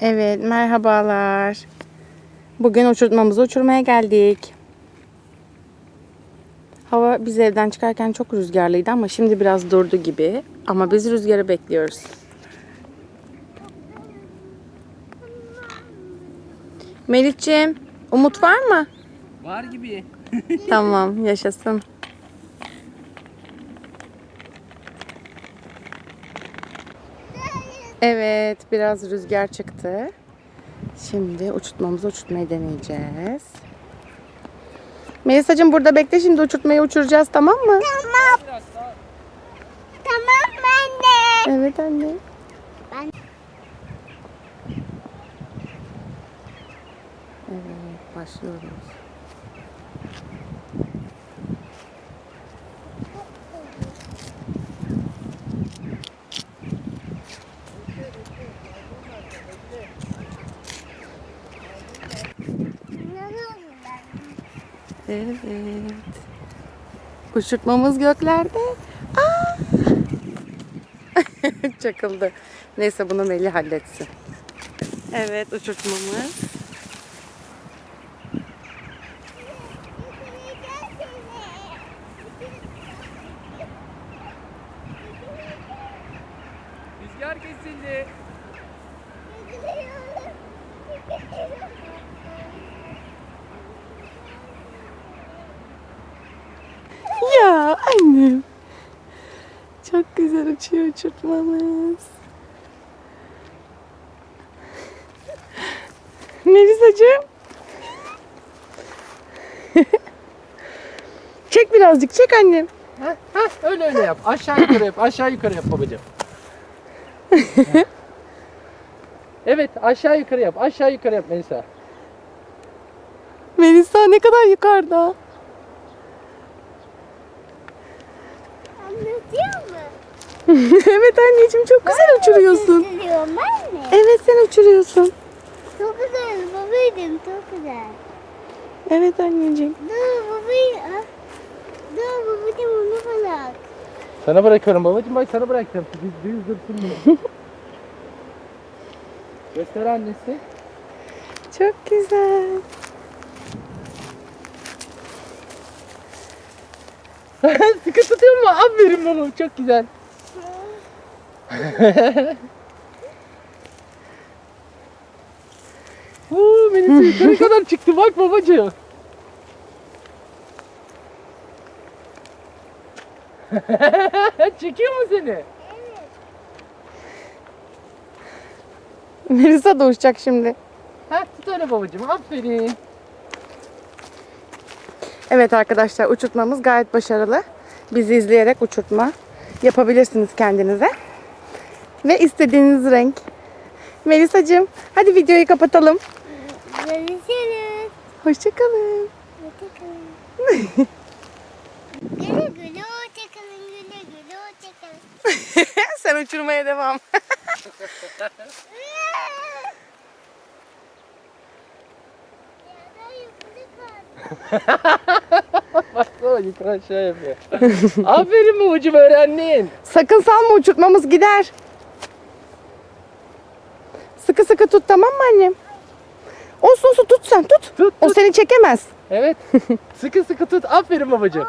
Evet, merhabalar. Bugün uçurtmamızı uçurmaya geldik. Hava biz evden çıkarken çok rüzgarlıydı ama şimdi biraz durdu gibi. Ama biz rüzgarı bekliyoruz. Melih'ciğim, umut var mı? Var gibi. Tamam, yaşasın. Evet, biraz rüzgar çıktı. Şimdi uçurtmamızı uçurtmayı deneyeceğiz. Melisa'cığım burada bekle şimdi uçurtmayı uçuracağız tamam mı? Tamam. Tamam anne. Evet anne. Ben- Evet, başlıyoruz. Evet. Uçurtmamız göklerde. Aa! Çakıldı. Neyse bunu Melih halletsin. Evet uçurtmamız. Rüzgar kesildi. Ya annem. Çok güzel uçuyor uçurtmamız. Melisa'cığım. çek birazcık çek annem. Heh, heh, öyle öyle yap. Aşağı yukarı yap. Aşağı yukarı yap babacığım. evet aşağı yukarı yap. Aşağı yukarı yap Melisa. Melisa ne kadar yukarıda. Anlatıyor mu? evet anneciğim çok güzel uçuruyorsun. Üzülüyorum ben mi? Evet sen uçuruyorsun. Çok güzel babacığım çok güzel. Evet anneciğim. Dur babacığım. Dur babacığım onu bırak. Sana bırakıyorum babacığım. Bak sana bıraktım. Düz, düz dursun bunu. Göster annesi. Çok güzel. Sıkı tutuyor mu? Aferin baba. Çok güzel. Oo, Melisa yukarı kadar çıktı. Bak babacığım. Çekiyor mu seni? Melisa da uçacak şimdi. Ha tut öyle babacığım. Aferin. Evet arkadaşlar uçurtmamız gayet başarılı. Bizi izleyerek uçurtma yapabilirsiniz kendinize. Ve istediğiniz renk. Melisa'cığım hadi videoyu kapatalım. Görüşürüz. Hoşçakalın. Hoşçakalın. güle güle hoşçakalın. Güle güle hoşçakalın. Sen uçurmaya devam. Baksana yukarı aşağı yapıyor. Aferin babacığım öğrendin. Sakın salma uçurtmamız gider. Sıkı sıkı tut tamam mı annem? Olsun olsun tut sen tut. Tut, O tut. seni çekemez. Evet. sıkı sıkı tut. Aferin babacığım.